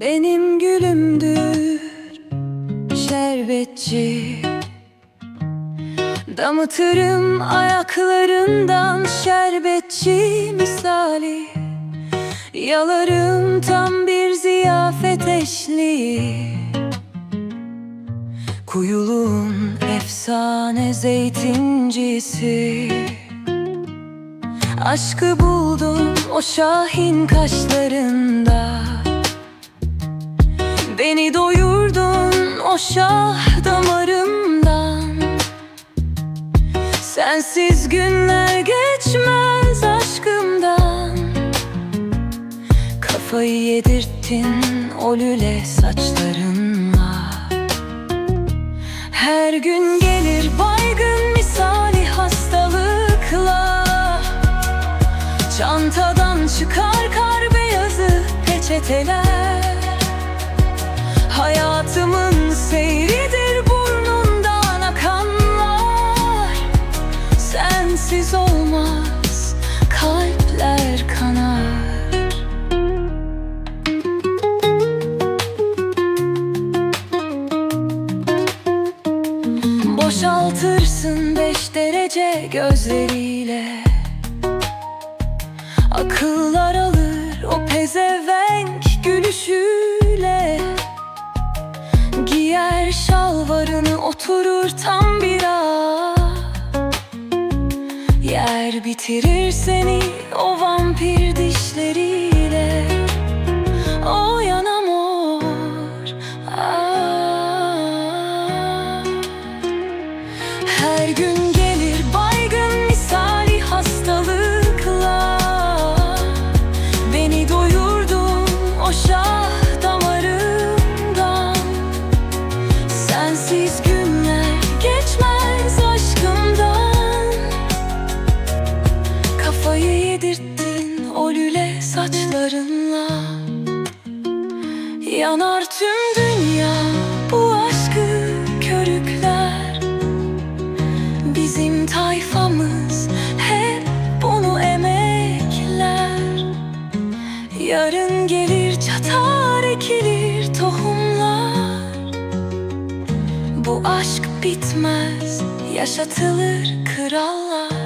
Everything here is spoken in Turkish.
Benim gülümdür şerbetçi. Damıtırım ayaklarından şerbetçi misali. Yalarım tam bir ziyafet eşliği. Kuyuluğun efsane zeytincisi. Aşkı buldum o şahin kaşlarında. Beni doyurdun o şah damarımdan. Sensiz günler geçmez aşkımdan. Kafayı yedirttin o lüle saçlarınla. Her gün gelir baygın misali hastalıkla. Çantadan çıkar kar beyazı peçeteler Sensiz olmaz kalpler kanar. Boşaltırsın beş derece gözleriyle. Akıllar alır o pezevenk gülüşüyle. Giyer şalvarını oturur tam bir bitirir seni o vampir dişleriyle saçlarınla Yanar tüm dünya. Bu aşkı körükler. Bizim tayfamız hep bunu emekler. Yarın gelir çatar ekilir tohumlar. Bu aşk bitmez yaşatılır krallar